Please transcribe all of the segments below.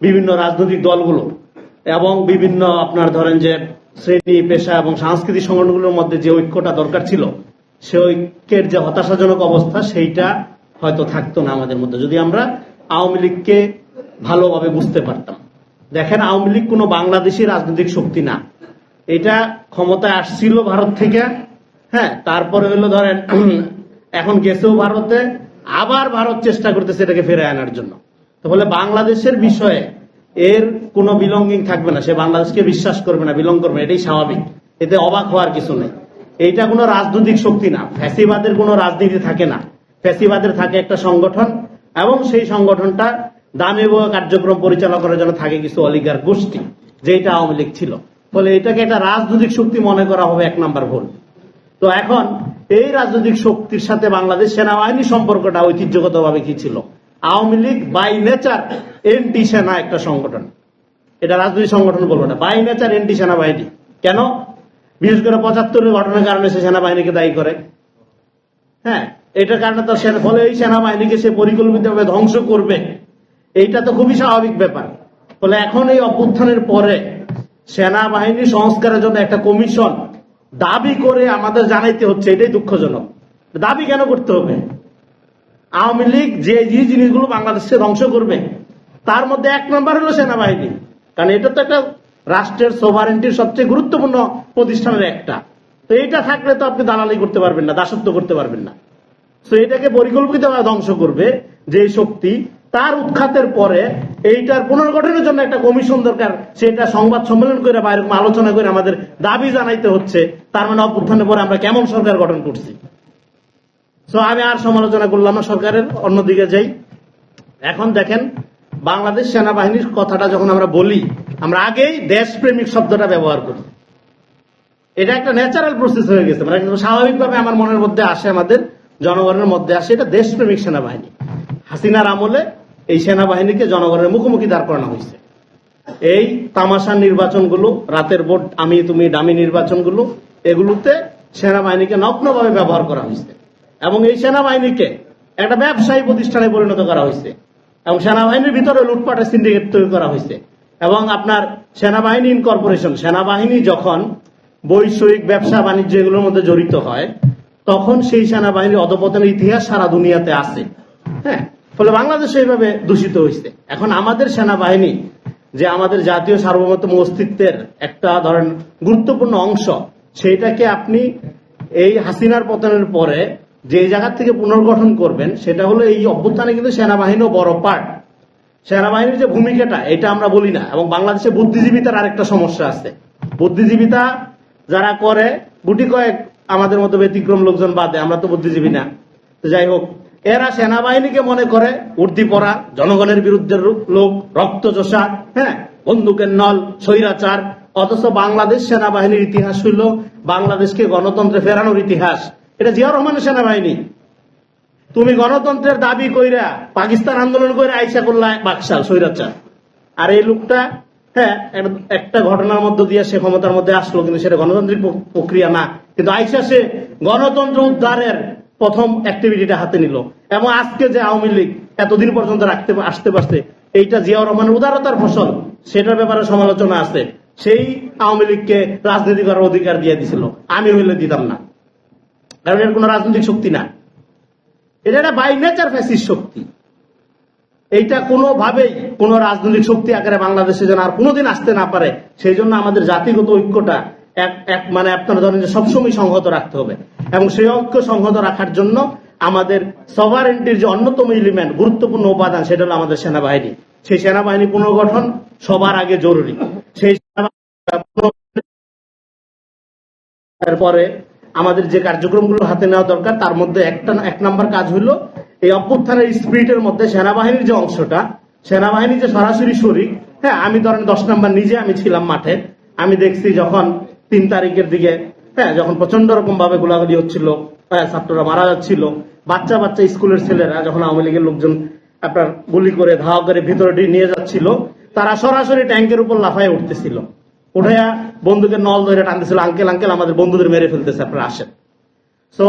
বিভিন্ন রাজনৈতিক দলগুলো এবং বিভিন্ন আপনার ধরেন যে শ্রেণি, পেশা এবং সাংস্কৃতিক সংগঠনগুলোর মধ্যে যে ঐক্যটা দরকার ছিল, সে ঐক্যের যে হতাশাজনক অবস্থা, সেইটা হয়তো থাকতো না আমাদের মধ্যে, যদি আমরা আওয়ামী লীগকে ভালোভাবে বুঝতে পারতাম। দেখেন, আওয়ামী লীগ কোনো বাংলাদেশি রাজনৈতিক শক্তি না। এটা ক্ষমতায় আসছিল ভারত থেকে হ্যাঁ তারপরে হলো ধরেন, এখন গেছেও ভারতে, আবার ভারত চেষ্টা করতেছে এটাকে ফিরে আনার জন্য। তো বলে বাংলাদেশের বিষয়ে এর কোনো বিলঙ্গিং থাকবে না। সে বাংলাদেশকে বিশ্বাস করবে না বিলং করবে এটাই স্বাভাবিক। এতে অবাক হওয়ার কিছু নেই। এইটা কোনো রাজনৈতিক শক্তি না। ফ্যাসিবাদের কোনো রাজনীতি থাকে না। ফ্যাসিবাদের থাকে একটা সংগঠন এবং সেই সংগঠনটা দামি কার্যক্রম পরিচালনা করার জন্য থাকে কিছু অলিগার গোষ্ঠী যেটা আওয়ামী লীগ ছিল। ফলে এটাকে একটা রাজনৈতিক শক্তি মনে করা হবে এক নাম্বার ভুল। তো এখন এই রাজনৈতিক শক্তির সাথে বাংলাদেশ সেনাবাহিনী সম্পর্কটা ঐতিহ্যগতভাবে কি ছিল? Awami League by nature anti সেনা একটা সংগঠন। এটা রাজনৈতিক সংগঠন বলব না। বাই নেচার এনটি সেনাবাহিনী। কেন? বিশেষ করে পঁচাত্তরের ঘটনার কারণে সে সেনাবাহিনীকে দায়ী করে। হ্যাঁ এটার কারণে তো ফলে এই সেনাবাহিনীকে সে পরিকল্পিতভাবে ধ্বংস করবে। এইটা তো খুবই স্বাভাবিক ব্যাপার। ফলে এখন এই অভ্যুত্থানের পরে সেনাবাহিনী সংস্কারের জন্য একটা কমিশন দাবি করে আমাদের জানাইতে হচ্ছে। এটাই দুঃখজনক। দাবি কেন করতে হবে? আওয়ামী লীগ যে যে জিনিসগুলো বাংলাদেশকে ধ্বংস করবে, তার মধ্যে এক নম্বর হলো সেনাবাহিনী। কারণ এটা তো একটা রাষ্ট্রের সোভারেন্টির সবচেয়ে গুরুত্বপূর্ণ প্রতিষ্ঠানের একটা। তো এইটা থাকলে তো আপনি দালালি করতে পারবেন না, দাসত্ব করতে পারবেন না। তো এটাকে পরিকল্পিতভাবে ধ্বংস করবে যে শক্তি, তার উৎখাতের পরে এইটার পুনর্গঠনের জন্য একটা কমিশন দরকার, সেটা সংবাদ সম্মেলন করে বা এরকম আলোচনা করে আমাদের দাবি জানাইতে হচ্ছে। তার মানে অভ্যুত্থানের পরে আমরা কেমন সরকার গঠন করছি? তো আমি আর সমালোচনা করলাম না সরকারের, অন্যদিকে যাই। এখন দেখেন, বাংলাদেশ সেনাবাহিনীর কথাটা যখন আমরা বলি, আমরা আগেই দেশপ্রেমিক শব্দটা ব্যবহার করি। এটা একটা ন্যাচারাল প্রসেস হয়ে গেছে মানে স্বাভাবিকভাবে আমার মনের মধ্যে আসে, আমাদের জনগণের মধ্যে আসে, এটা দেশপ্রেমিক সেনাবাহিনী। হাসিনার আমলে এই সেনাবাহিনীকে জনগণের মুখোমুখি দাঁড় করানো হয়েছে। এই তামাশার নির্বাচনগুলো, রাতের ভোট, আমি, তুমি, দামি নির্বাচনগুলো, এগুলোতে সেনাবাহিনীকে নগ্নভাবে ব্যবহার করা হয়েছে। এবং এই সেনাবাহিনীকে একটা ব্যবসায়ী প্রতিষ্ঠানে পরিণত করা হয়েছে। এবং সেনাবাহিনীর ভিতরে লুটপাটের সিন্ডিকেট তৈরি করা হয়েছে। এবং আপনার সেনাবাহিনী ইনকর্পোরেশন সেনাবাহিনী যখন বৈষয়িক ব্যবসা বাণিজ্য এগুলোর মধ্যে জড়িত হয়, তখন সেই সেনাবাহিনীর অধপতনের ইতিহাস সারা দুনিয়াতে আছে। হ্যাঁ ফলে বাংলাদেশ এইভাবে দূষিত হয়েছে। এখন আমাদের সেনাবাহিনী যে আমাদের জাতীয় সার্বভৌমত্ব অস্তিত্বের একটা ধরেন গুরুত্বপূর্ণ অংশ, সেইটাকে আপনি এই হাসিনার পতনের পরে যে জায়গা থেকে পুনর্গঠন করবেন, সেটা হলো এই অভ্যুত্থানে কিন্তু সেনাবাহিনীও বড় পার্ট। সেনাবাহিনীর যে ভূমিকাটা, এটা আমরা বলি না, এবং বাংলাদেশে বুদ্ধিজীবিতার আরেকটা সমস্যা আছে। বুদ্ধিজীবিতা যারা করে, গুটি কয়েক আমাদের মতো ব্যতিক্রম লোকজন বাদে, আমরা তো বুদ্ধিজীবী না। যাই হোক, এরা সেনাবাহিনীকে মনে করে, উর্দি পড়া জনগণের বিরুদ্ধে লোক রক্তচোষা হ্যাঁ বন্দুকের নল, স্বৈরাচার, অথচ বাংলাদেশ সেনাবাহিনীর ইতিহাস হইল বাংলাদেশকে গণতন্ত্রে ফেরানোর ইতিহাস। এটা জিয়া রহমানের সেনাবাহিনী। তুমি গণতন্ত্রের দাবি কইরা পাকিস্তান আন্দোলন করে আইসা করলা বাকশাল, স্বৈরাচার। আর এই লোকটা হ্যাঁ একটা- ঘটনার মধ্য দিয়ে সে ক্ষমতার মধ্যে আসলো কিন্তু সেটা গণতান্ত্রিক প্রক- প্রক্রিয়া না। কিন্তু আইসা সে গণতন্ত্র উদ্ধারের প্রথম অ্যাক্টিভিটিটা হাতে নিল। এবং আজকে যে আওয়ামী লীগ এতদিন পর্যন্ত রাখতে, আসতে পারছে, এইটা জিয়াউর রহমানের উদারতার ফসল। সেটার ব্যাপারে সমালোচনা আছে। সেই আওয়ামী লীগকে রাজনীতি করার অধিকার দিয়ে দিছিল। আমি হইলে দিতাম না। কারণ এর কোন রাজনৈতিক শক্তি না এটা একটা বাই নেচার ফ্যাসিস শক্তি। এইটা কোনোভাবেই কোন রাজনৈতিক শক্তি আকারে বাংলাদেশে যেন আর কোনোদিন আসতে না পারে, সেই জন্য আমাদের জাতিগত ঐক্যটা এক এক মানে আপনারা ধরেন যে সবসময় সংহত রাখতে হবে। এবং সেই ঐক্য সংহত রাখার জন্য আমাদের সভারেন্টির যে অন্যতম এলিমেন্ট গুরুত্বপূর্ণ উপাদান, সেটা হলো আমাদের সেনাবাহিনী। সেই সেনাবাহিনী পুনর্গঠন সবার আগে জরুরি। সেই সেনাবাহিনী এরপরে আমাদের যে কার্যক্রমগুলো হাতে নেওয়া দরকার তার মধ্যে একটা এক নাম্বার কাজ হলো এই অভ্যুত্থানের স্পিরিটের মধ্যে সেনাবাহিনীর যে অংশটা সেনাবাহিনী যে সরাসরি শরিক হ্যাঁ আমি ধরেন দশ নাম্বার নিজে আমি ছিলাম মাঠে আমি দেখছি যখন তিন তারিখের দিকে হ্যাঁ যখন প্রচণ্ড রকম ভাবে গোলাগুলি হচ্ছিল হ্যাঁ, ছাত্ররা মারা যাচ্ছিল বাচ্চা বাচ্চা স্কুলের ছেলেরা যখন আওয়ামী লীগের লোকজন আপনার গুলি করে ধাওয়া করে ভিতরে নিয়ে যাচ্ছিল তারা সরাসরি ট্যাঙ্কের উপর লাফায় উঠতেছিল। উঠাইয়া বন্দুকের নল ধরে টানতেছিল আঙ্কেল আঙ্কেল আমাদের বন্ধুদের মেরে ফেলতেছে, আপনারা আসেন। তো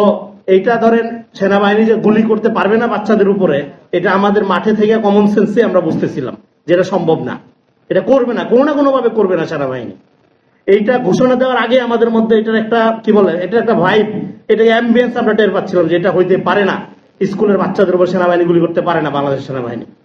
এইটা ধরেন সেনাবাহিনী যে গুলি করতে পারবে না বাচ্চাদের উপরে, এটা আমাদের মাঠে থেকে কমন সেন্সে আমরা বুঝতেছিলাম যেটা সম্ভব না। এটা করবে না, কোনো না কোনো ভাবে করবে না সেনাবাহিনী। এইটা ঘোষণা দেওয়ার আগে আমাদের মধ্যে এটার একটা, কি বলে এটা একটা ভাইব এটা অ্যাম্বিয়েন্স আমরা টের পাচ্ছিলাম যে এটা হইতে পারে না। স্কুলের বাচ্চাদের উপর সেনাবাহিনী গুলি করতে পারে না বাংলাদেশ সেনাবাহিনী।